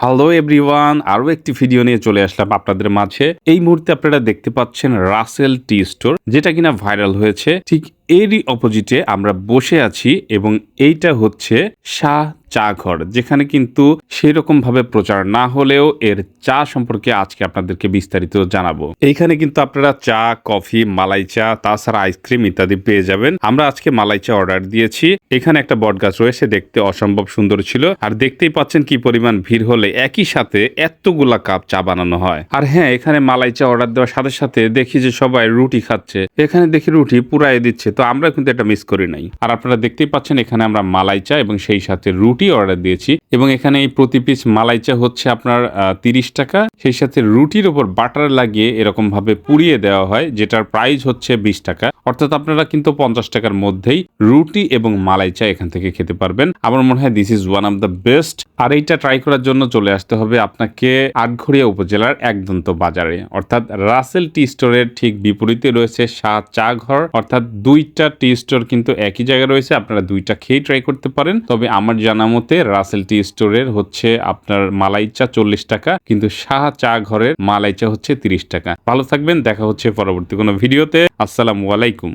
Hello everyone আরও একটি video নিয়ে চলে আসলাম আপনাদের মাঝে। এই মুহূর্তে আপনারা দেখতে পাচ্ছেন রাসেল টি স্টোর যেটা কিনা ভাইরাল হয়েছে। ঠিক এরই অপোজিটে আমরা বসে আছি এবং এইটা হচ্ছে শাহ চা ঘর যেখানে কিন্তু সেরকম ভাবে প্রচার না হলেও এর চা সম্পর্কে আজকে আপনাদেরকে বিস্তারিত জানাব। এইখানে কিন্তু আপনারা চা, কফি, মালাই চা, তাছাড়া আইসক্রিম ইত্যাদি পেয়ে যাবেন। আমরা আজকে মালাই চা অর্ডার দিয়েছি। এখানে একটা বট গাছ রয়েছে, দেখতে অসম্ভব সুন্দর ছিল। আর দেখতেই পাচ্ছেন কি পরিমাণ ভিড় হলে একই সাথে এতগুলা কাপ চা বানানো হয়। আর হ্যাঁ এখানে মালাই চা অর্ডার দেওয়ার সাথে সাথে দেখি যে সবাই রুটি খাচ্ছে। এখানে দেখি রুটি পুরাই দিচ্ছে, তো আমরা কিন্তু এটা মিস করি নাই। আর আপনারা দেখতেই পাচ্ছেন, এখানে আমরা মালাই চা এবং সেই সাথে রুটি অর্ডার দিয়েছি। এবং এখানে এই প্রতি পিস মালাইচা হচ্ছে আপনার তিরিশ টাকা। সেই সাথে রুটির উপর বাটার লাগিয়ে এরকম ভাবে পুড়িয়ে দেওয়া হয়, যেটার প্রাইস হচ্ছে বিশ টাকা। অর্থাৎ আপনারা কিন্তু পঞ্চাশ টাকার মধ্যেই রুটি এবং মালাইচা এখান থেকে খেতে পারবেন। আমার মনে হয় this is one of the best আর এইটা ট্রাই করার জন্য চলে আসতে হবে আপনাকে আটঘরিয়া উপজেলার একদন্ত বাজারে। অর্থাৎ রাসেল টি স্টোরের ঠিক বিপরীতে রয়েছে শাহ চা ঘর। অর্থাৎ দুইটা টি স্টোর কিন্তু একই জায়গায় রয়েছে। আপনারা দুইটা খেয়ে ট্রাই করতে পারেন। তবে আমার জানা মতে রাসেল টি স্টোরের হচ্ছে আপনার মালাই চা চল্লিশ টাকা, কিন্তু শাহ চা ঘরের মালাই চা হচ্ছে তিরিশ টাকা। ভালো থাকবেন, দেখা হচ্ছে পরবর্তী কোনো ভিডিওতে। আসসালামু আলাইকুম।